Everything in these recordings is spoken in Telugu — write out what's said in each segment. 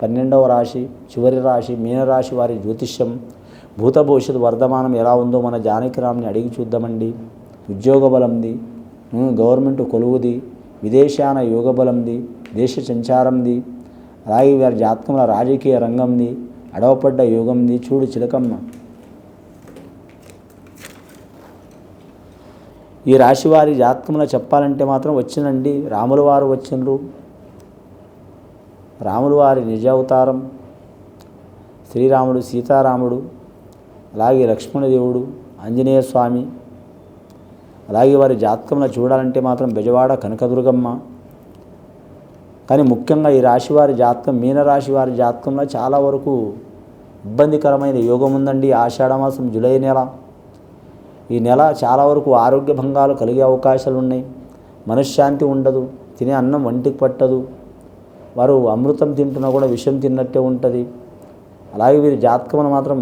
పన్నెండవ రాశి చివరి రాశి మీనరాశి వారి జ్యోతిష్యం. భూత భవిష్యత్తు వర్ధమానం ఎలా ఉందో మన జానకిరామ్ని అడిగి చూద్దామండి. ఉద్యోగ బలంది గవర్నమెంట్ కొలువుది విదేశాన యోగ బలంది దేశ సంచారంది అలాగే వారి జాతకంలో రాజకీయ రంగంది అడవపడ్డ యోగంది చూడు చిలకమ్మ. ఈ రాశి వారి జాతకంలో చెప్పాలంటే మాత్రం వచ్చినండి రాముల వారు వచ్చిండ్రు. రాములు వారి నిజ అవతారం శ్రీరాముడు సీతారాముడు అలాగే లక్ష్మణదేవుడు ఆంజనేయ స్వామి అలాగే వారి జాతకంలో చూడాలంటే మాత్రం బెజవాడ కనకదుర్గమ్మ. కానీ ముఖ్యంగా ఈ రాశి వారి జాతకం మీనరాశి వారి జాతకంలో చాలా వరకు ఇబ్బందికరమైన యోగం ఉందండి ఆషాఢమాసం జూలై నెల. ఈ నెల చాలా వరకు ఆరోగ్య భంగాలు కలిగే అవకాశాలు ఉన్నాయి మనశ్శాంతి ఉండదు తినే అన్నం వంటికి పట్టదు. వారు అమృతం తింటున్నా కూడా విషం తిన్నట్టే ఉంటుంది. అలాగే వీరి జాతకమును మాత్రం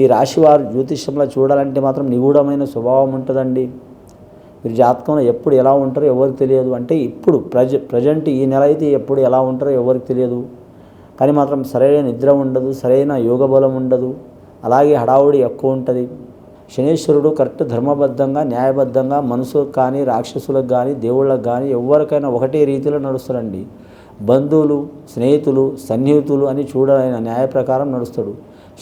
ఈ రాశి వారు జ్యోతిష్యంలో చూడాలంటే మాత్రం నిగూఢమైన స్వభావం ఉంటుందండి. వీరి జాతకంలో ఎప్పుడు ఎలా ఉంటారో ఎవరికి తెలియదు. అంటే ఇప్పుడు ప్రజ ప్రజెంట్ ఈ నెల అయితే ఎప్పుడు ఎలా ఉంటారో ఎవరికి తెలియదు. కానీ మాత్రం సరైన నిద్ర ఉండదు సరైన యోగ బలం ఉండదు. అలాగే హడావుడి ఎక్కువ ఉంటుంది. శనేశ్వరుడు కరెక్ట్ ధర్మబద్ధంగా న్యాయబద్ధంగా మనుషులకు కానీ రాక్షసులకు కానీ దేవుళ్ళకు కానీ ఎవరికైనా ఒకటే రీతిలో నడుస్తారండి. బంధువులు స్నేహితులు సన్నిహితులు అని చూడాలైన న్యాయ ప్రకారం నడుస్తాడు.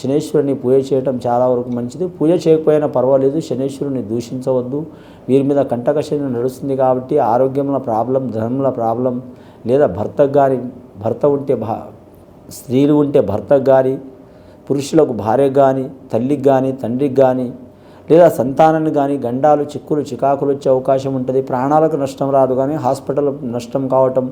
శనేశ్వరుని పూజ చేయటం చాలా వరకు మంచిది. పూజ చేయకపోయినా పర్వాలేదు. శనేశ్వరుని దూషించవద్దు. వీరి మీద కంటక శని నడుస్తుంది కాబట్టి ఆరోగ్యంలో ప్రాబ్లం ధనంలో ప్రాబ్లం లేదా భర్తకు కానీ భర్త ఉంటే భా స్త్రీలు ఉంటే భర్తకు కానీ పురుషులకు భార్యకు కానీ తల్లికి కానీ తండ్రికి కానీ లేదా సంతానాన్ని కానీ గండాలు చిక్కులు చికాకులు వచ్చే అవకాశం ఉంటుంది. ప్రాణాలకు నష్టం రాదు కానీ హాస్పిటల్ నష్టం కావటం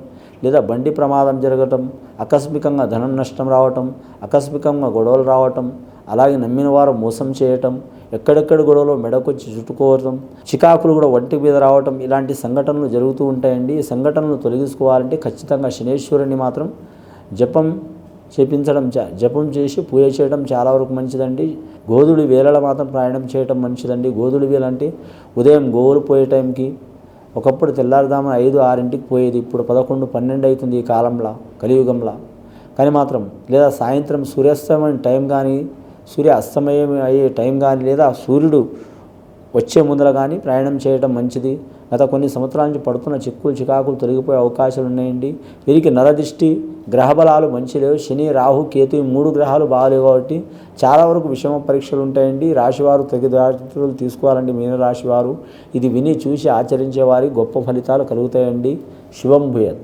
లేదా బండి ప్రమాదం జరగటం ఆకస్మికంగా ధనం నష్టం రావటం ఆకస్మికంగా గొడవలు రావటం అలాగే నమ్మిన వారు మోసం చేయటం ఎక్కడెక్కడ గొడవలో మెడకొచ్చి చుట్టుకోవటం చికాకులు కూడా ఒంటి మీద రావటం ఇలాంటి సంఘటనలు జరుగుతూ ఉంటాయండి. ఈ సంఘటనలు తొలగించుకోవాలంటే ఖచ్చితంగా శనేశ్వరుని మాత్రం జపం చేపించడం జపం చేసి పూజ చేయడం చాలా వరకు మంచిదండి. గోధుడి వేళల మాత్రం ప్రయాణం చేయడం మంచిదండి. గోధుడి వేళ అంటే ఉదయం గోవులు పోయే టైంకి ఒకప్పుడు తెల్లారుదామని ఐదు ఆరింటికి పోయేది. ఇప్పుడు పదకొండు పన్నెండు అవుతుంది ఈ కాలంలో కలియుగంలో. కానీ మాత్రం లేదా సాయంత్రం సూర్యాస్తమయం టైం కానీ సూర్య అస్తమయం అయ్యే టైం కానీ లేదా సూర్యుడు వచ్చే ముందర కానీ ప్రయాణం చేయడం మంచిది. గత కొన్ని సంవత్సరాల నుంచి పడుతున్న చిక్కులు చికాకులు తొలగిపోయే అవకాశాలు ఉన్నాయండి వీరికి నరదిష్టి గ్రహబలాలు మంచి లేవు. శని రాహు కేతు ఈ మూడు గ్రహాలు బాగాలేవు కాబట్టి చాలా వరకు విషమ పరీక్షలు ఉంటాయండి. రాశివారు తగి జాగ్రత్తలు తీసుకోవాలండి మీన రాశివారు. ఇది విని చూసి ఆచరించే వారి గొప్ప ఫలితాలు కలుగుతాయండి. శివం భూయత్.